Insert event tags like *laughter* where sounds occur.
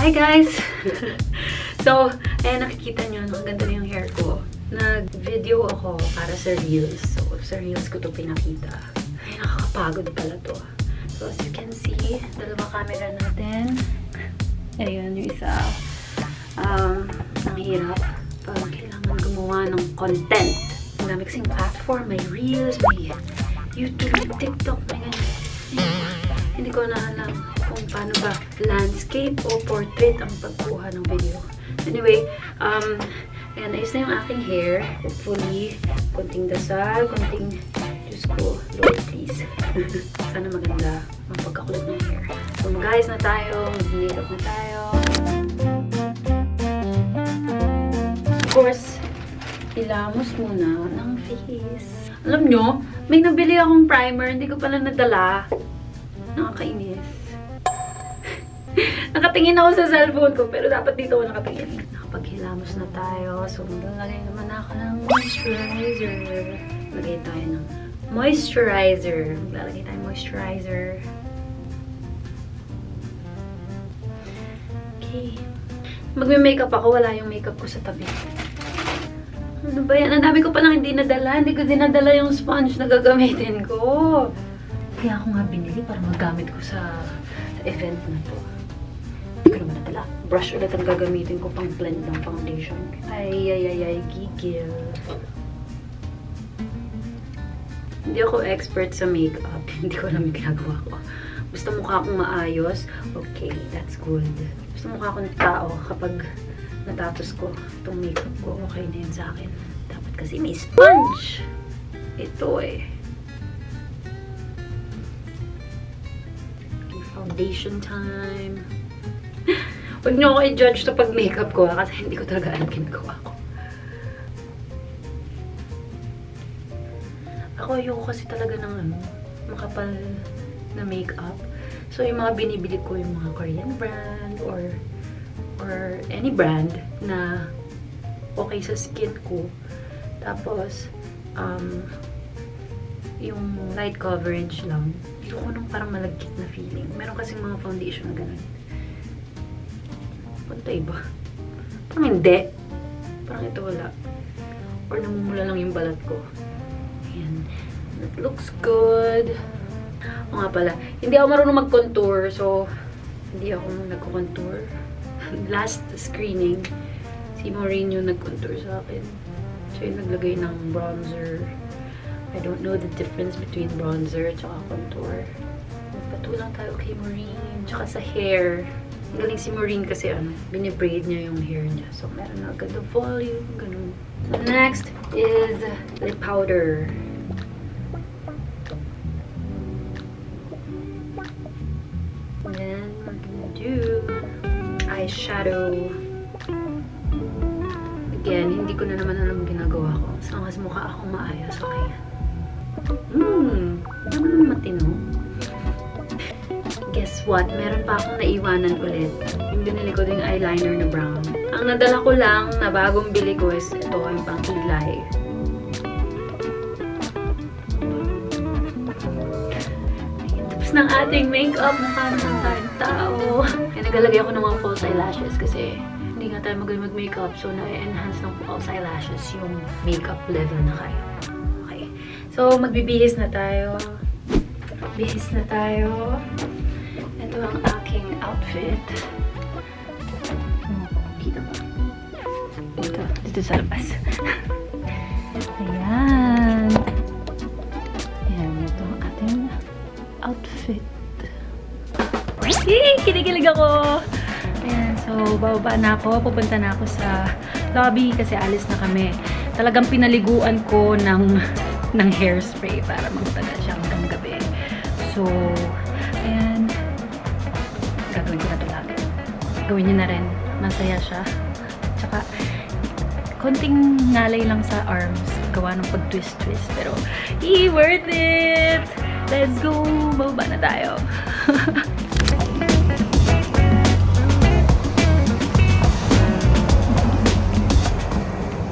Hi guys! *laughs* so, ayan nakikita nyo, ang ganda na yung hair ko. Nag-video ako para sa Reels. So, sa Reels ko to pinakita. Ay, nakakapagod pala to. So, as you can see, dalawa camera natin. Ayun, yung isa. Um, ang hirap pag kailangan gumawa ng content. Ang dami kasing platform, may Reels, may YouTube, may TikTok, may ganyan. Hindi ko na alam kung paano ba landscape o portrait ang pagkuha ng video. Anyway, um, ayan, ayos na yung aking hair. Hopefully, konting dasal, konting, Diyos ko, Lord please. *laughs* Sana maganda ang pagkakulot ng hair. So, mag-ayos na tayo, mag-makeup na tayo. Of course, ilamos muna ng face. Alam nyo, may nabili akong primer, hindi ko pala nadala. Nakakainis. *laughs* Nakatingin ako sa cellphone ko, pero dapat dito ako nakatingin. Nakapaghilamos na tayo. So, maglalagay naman ako ng moisturizer. Lagay tayo ng moisturizer. Maglalagay tayo ng moisturizer. Okay. Magme-makeup ako, wala yung makeup ko sa tabi. Ano ba yan? Ang dami ko palang hindi nadala. Hindi ko dinadala yung sponge na gagamitin ko. Kaya ako nga binili para magamit ko sa, sa event na to. Ko naman nadala. Brush ulit ang gagamitin ko pang blend ng foundation. Ay, ay, ay, ay, gigil. Hindi ako expert sa makeup. *laughs* Hindi ko alam yung ginagawa ko. Basta mukha akong maayos, okay, that's good. Basta mukha akong tao kapag natapos ko itong makeup ko, okay na yun sa akin. Dapat kasi may sponge. Ito eh. Foundation time. Huwag niyo ako i-judge sa pag-makeup ko ha, kasi hindi ko talaga alam ginagawa ko. Ako ayoko kasi talaga ng ano, makapal na makeup. So yung mga binibili ko yung mga Korean brand or or any brand na okay sa skin ko. Tapos, um, yung light coverage lang. Ayoko nung parang malagkit na feeling. Meron kasing mga foundation na ganun. Punta iba. Parang hindi. Parang ito wala. Or namumula lang yung balat ko. Ayan. It looks good. O nga pala, hindi ako marunong mag-contour. So, hindi ako nagko-contour. *laughs* Last screening, si Maureen yung nag-contour sa akin. Siya yung naglagay ng bronzer. I don't know the difference between bronzer at contour. Magpatulang tayo kay Maureen. Tsaka sa hair. Ang galing si Maureen kasi ano, binibraid niya yung hair niya. So, meron na agad the volume. Ganun. Next is lip powder. Then, we're gonna do eyeshadow. Again, hindi ko na naman alam ginagawa ko. As long as mukha akong maayos, okay. Hmm, ano naman matino? Guess what? Meron pa akong naiwanan ulit. Yung binili ko din eyeliner na brown. Ang nadala ko lang na bagong bili ko is ito, yung pang kilay. Tapos ng ating makeup, mukha naman tayong tao. Kaya naglalagay ako ng mga false eyelashes kasi hindi nga tayo magaling mag-makeup. So, na-enhance ng false eyelashes yung makeup level na kayo. Okay. So, magbibihis na tayo. Bihis na tayo. Ito ang aking outfit. Kita ba? Dito, dito sa labas. Ayan. Ayan, ito ang ating outfit. Yay! Kinikilig ako! Ayan, so bababa na ako. Pupunta na ako sa lobby kasi alis na kami. Talagang pinaliguan ko ng, ng hairspray para magtagal siya hanggang gabi. So, ayan. Gagawin ko na ito lagi. Gawin niyo na rin. Masaya siya. Tsaka, konting ngalay lang sa arms. Gawa ng pag-twist-twist. Pero, i worth it! Let's go! Bababa na tayo. *laughs*